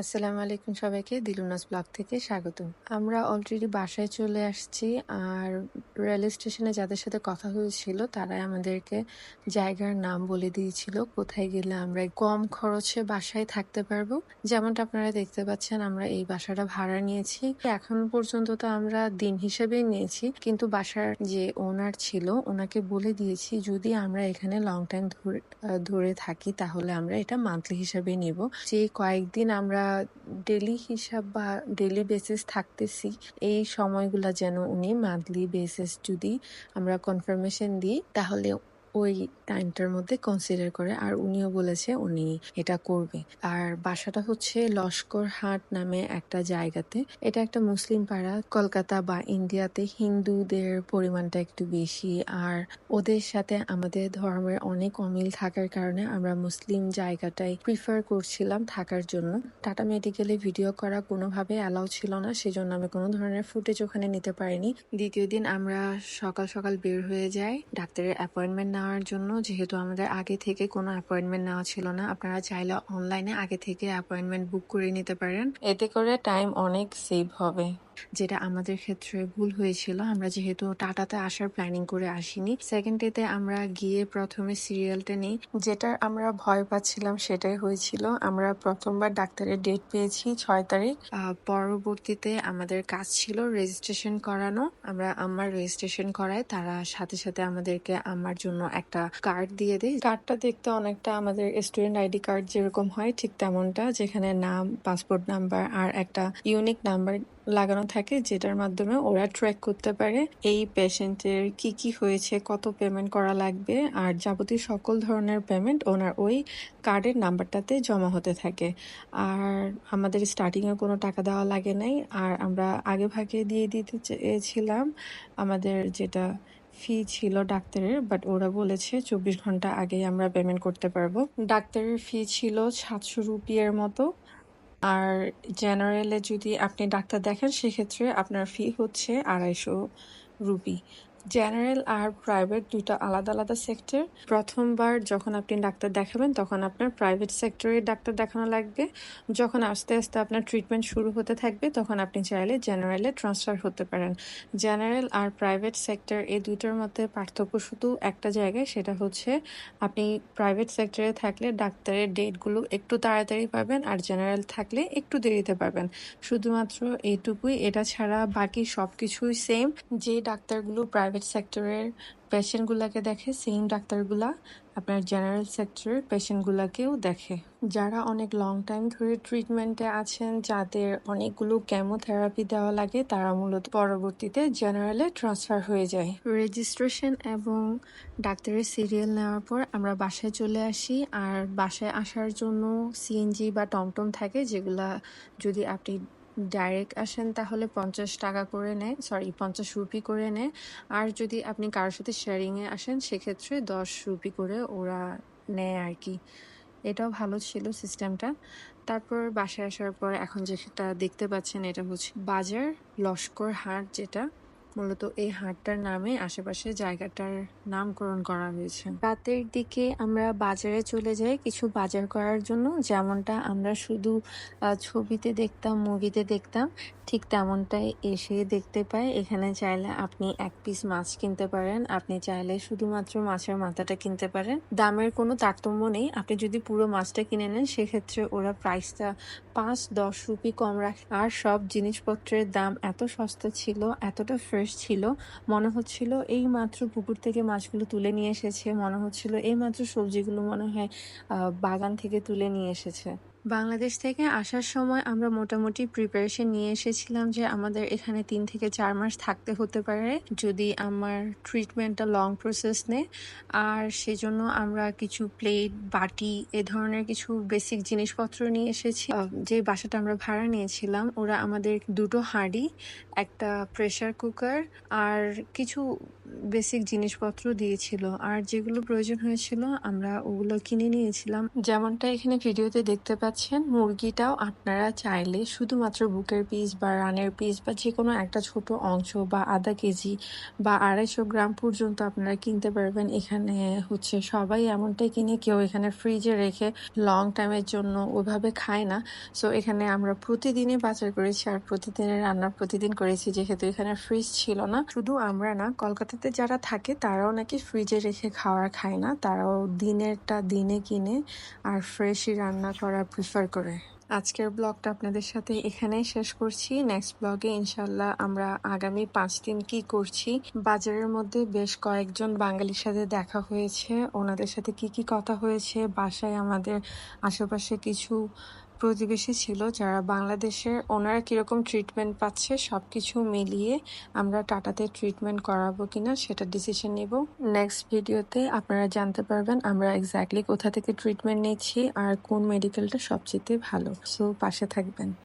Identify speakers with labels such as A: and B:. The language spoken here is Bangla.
A: আসসালামু আলাইকুম সবাইকে, দিলুনাস ব্লগ থেকে স্বাগতম। আমরা অলরেডি বাসায় চলে আসছি আর রেল স্টেশনে যাদের সাথে কথা হয়েছিল তারাই আমাদেরকে জায়গার নাম বলে দিয়েছিল, কোথায় গেলে আমরা কম খরচে বাসায় থাকতে পারব। যেমনটা আপনারা দেখতে পাচ্ছেন, আমরা এই বাসাটা ভাড়া নিয়েছি। এখন পর্যন্ত তো আমরা দিন হিসেবেই নিয়েছি, কিন্তু বাসার যে ওনার ছিল, ওনাকে বলে দিয়েছি, যদি আমরা এখানে লং টাইম ধরে থাকি, তাহলে আমরা এটা মান্থলি হিসাবে নিব। যে কয়েকদিন আমরা ডেলি হিসাব বা ডেলি বেসিস থাকতেছি, এই সময়গুলো যেন উনি মান্থলি বেসিস যদি আমরা কনফার্মেশন দিই তাহলে ওই টাইমটার মধ্যে কনসিডার করে আর উনিও বলেছে উনি এটা করবে। আর বাসাটা হচ্ছে লস্কর হাট নামে একটা জায়গাতে। এটা একটা মুসলিম পাড়া। কলকাতা বা ইন্ডিয়াতে হিন্দুদের পরিমাণটা একটু বেশি। আর ওদের সাথে আমাদের ধর্মের অনেক অমিল থাকার কারণে আমরা মুসলিম জায়গাটাই প্রিফার করছিলাম থাকার জন্য। টাটা মেডিকেলে ভিডিও করা কোনোভাবে অ্যালাউ ছিল না। সেজন্য আমি কোনো ধরনের ফুটেজ ওখানে নিতে পারিনি। দ্বিতীয় দিন আমরা সকাল সকাল বের হয়ে যাই। ডাক্তারের অ্যাপয়েন্টমেন্ট নেওয়ার জন্য যেহেতু আমাদের আগে থেকে কোনো অ্যাপয়েন্টমেন্ট নেওয়া ছিল না, আপনারা চাইলে অনলাইনে আগে থেকে অ্যাপয়েন্টমেন্ট বুক করে নিতে পারেন। এতে করে টাইম অনেক সেভ হবে। যেটা আমাদের ক্ষেত্রে ভুল হয়েছিল। আমরা যেহেতু টাটাতে আসার প্ল্যানিং করে আসিনি সেকেন্ড ডেতে আমরা গিয়ে প্রথমে সিরিয়ালটা নিই। যেটার আমরা ভয় পাচ্ছিলাম সেটাই হয়েছিল। আমরা প্রথমবার ডাক্তারের ডেট পেয়েছি ছয় তারিখ। পরবর্তীতে আমাদের কাজ ছিল রেজিস্ট্রেশন করানো। আমরা আমার রেজিস্ট্রেশন করাই তারা সাথে সাথে আমাদেরকে আমার জন্য একটা কার্ড দিয়ে দেয়। কার্ডটা দেখতে অনেকটা আমাদের স্টুডেন্ট আইডি কার্ড যেরকম হয়, ঠিক তেমনটা। যেখানে নাম পাসপোর্ট নাম্বার আর একটা ইউনিক নাম্বার লাগানো থাকে, যেটার মাধ্যমে ওরা ট্র্যাক করতে পারে এই পেশেন্টের কি কি হয়েছে, কত পেমেন্ট করা লাগবে, আর যাবতীয় সকল ধরনের পেমেন্ট ওনার ওই কার্ডের নাম্বারটাতে জমা হতে থাকে। আর আমাদের স্টার্টিংয়ে কোনো টাকা দেওয়া লাগে নাই। আর আমরা আগে ভাগে দিয়ে দিতে চেয়েছিলাম, আমাদের যেটা ফি ছিল ডাক্তারের বাট ওরা বলেছে চব্বিশ ঘণ্টা আগেই আমরা পেমেন্ট করতে পারব। ডাক্তারের ফি ছিল সাতশো রুপিয়ার মতো। আর জেনারেলে যদি আপনি ডাক্তার দেখেন সেক্ষেত্রে আপনার ফি হচ্ছে আড়াইশো রুপি জেনারেল আর প্রাইভেট দুটো আলাদা আলাদা সেক্টর প্রথমবার যখন আপনি ডাক্তার দেখাবেন, তখন আপনার প্রাইভেট সেক্টরে ডাক্তার দেখানো লাগবে। যখন আস্তে আস্তে আপনার ট্রিটমেন্ট শুরু হতে থাকবে, তখন আপনি চাইলে জেনারেলে ট্রান্সফার হতে পারেন। জেনারেল আর প্রাইভেট সেক্টর এই দুটোর মধ্যে পার্থক্য শুধু একটা জায়গায়, সেটা হচ্ছে আপনি প্রাইভেট সেক্টরে থাকলে ডাক্তারের ডেটগুলো একটু তাড়াতাড়ি পাবেন আর জেনারেল থাকলে একটু দেরিতে পাবেন। শুধুমাত্র এইটুকুই এটা ছাড়া বাকি সব কিছুই সেম যে ডাক্তারগুলো প্রাইভেট সেক্টরের পেশেন্টগুলোকে দেখে সেম ডাক্তারগুলা আপনার জেনারেল সেক্টরের পেশেন্টগুলোকেও দেখে। যারা অনেক লং টাইম ধরে ট্রিটমেন্টে আছেন, যাদের অনেকগুলো কেমোথেরাপি দেওয়া লাগে, তারা মূলত পরবর্তীতে জেনারেলে ট্রান্সফার হয়ে যায়। রেজিস্ট্রেশন এবং ডাক্তারের সিরিয়াল নেওয়ার পর আমরা বাসায় চলে আসি, আর বাসায় আসার জন্য সিএনজি বা টমটম থাকে, যেগুলা যদি আপনি ডাইরেক্ট আসেন তাহলে পঞ্চাশ টাকা করে নেয় সরি পঞ্চাশ রুপি করে নেয়। আর যদি আপনি কারোর সাথে শেয়ারিংয়ে আসেন, সেক্ষেত্রে দশ রুপি করে ওরা নেয় আর কি। এটাও ভালো ছিল সিস্টেমটা তারপর বাসায় আসার পর এখন যেটা দেখতে পাচ্ছেন, এটা হচ্ছে বাজার লস্কর হাট যেটা। মূলত এই হাটটার নামে আশেপাশে জায়গাটার নামকরণ করা হয়েছে। রাতের দিকে আমরা বাজারে চলে যাই কিছু বাজার করার জন্য। যেমনটা আমরা শুধু ছবিতে দেখতাম, মুভিতে দেখতাম, ঠিক তেমনটাই এসে দেখতে পাই। এখানে চাইলে আপনি এক পিস মাছ কিনতে পারেন। আপনি চাইলে শুধুমাত্র মাছের মাথাটা কিনতে পারেন। দামের কোনো তারতম্য নেই। আপনি যদি পুরো মাছটা কিনে নেন, সেক্ষেত্রে ওরা প্রাইসটা পাঁচ, দশ রুপি কম রাখে। আর সব জিনিসপত্রের দাম এত সস্তা ছিল, এতটা ফ্রেশ ছিল। মনে হচ্ছিল এই মাত্র পুকুর থেকে মাছগুলো তুলে নিয়ে এসেছে। মনে হচ্ছিল এই মাত্র সবজিগুলো মনে হয় বাগান থেকে তুলে নিয়ে এসেছে। বাংলাদেশ থেকে আসার সময় আমরা মোটামুটি প্রিপারেশন নিয়ে এসেছিলাম যে আমাদের এখানে তিন থেকে চার মাস থাকতে হতে পারে যদি আমার ট্রিটমেন্টটা লং প্রসেস নেয়। আর সেজন্য আমরা কিছু প্লেট বাটি, এ ধরনের কিছু বেসিক জিনিসপত্র নিয়ে এসেছি। যে বাসাটা আমরা ভাড়া নিয়েছিলাম, ওরা আমাদের দুটো হাঁড়ি, একটা প্রেশার কুকার আর কিছু বেসিক জিনিসপত্র দিয়েছিল। আর যেগুলো প্রয়োজন হয়েছিল, আমরা ওগুলো কিনে নিয়েছিলাম। যেমনটা এখানে ভিডিওতে দেখতে পাচ্ছেন, মুরগিটাও আপনারা চাইলে শুধুমাত্র বুকের পিস বা রানের পিস বা যে কোনো একটা ছোট অংশ বা আধা কেজি বা আড়াইশো গ্রাম পর্যন্ত আপনারা কিনতে পারবেন। এখানে হচ্ছে সবাই এমনটাই কিনে, কেউ এখানে ফ্রিজে রেখে লং টাইমের জন্য ওইভাবে খায় না। সো এখানে আমরা প্রতিদিনই বাজার করেছি আর প্রতিদিনের রান্না প্রতিদিন করেছি, যেহেতু এখানে ফ্রিজ ছিল না। শুধু আমরা না কলকাতাতে যারা থাকে, তারাও নাকি ফ্রিজে রেখে খাওয়ার খায় না। তারাও দিনেরটা দিনে কিনে আর ফ্রেশই রান্না করা প্রিফার করে। আজকের ব্লগটা আপনাদের সাথে এখানেই শেষ করছি। নেক্সট ব্লগে ইনশাল্লাহ আমরা আগামী পাঁচ দিন কি করছি, বাজারের মধ্যে বেশ কয়েকজন বাঙালির সাথে দেখা হয়েছে। ওনাদের সাথে কি কি কথা হয়েছে, বাসায় আমাদের আশেপাশে কিছু প্রতিবেশী ছিল, যারা বাংলাদেশের ওনারা কীরকম ট্রিটমেন্ট পাচ্ছে সব কিছু মিলিয়ে আমরা টাটাতে ট্রিটমেন্ট করাবো কিনা সেটা ডিসিশন নিব। নেক্সট ভিডিওতে আপনারা জানতে পারবেন আমরা এক্স্যাক্টলি কোথা থেকে ট্রিটমেন্ট নিচ্ছি আর কোন মেডিকেলটা সবচেয়ে ভালো। সো পাশে থাকবেন।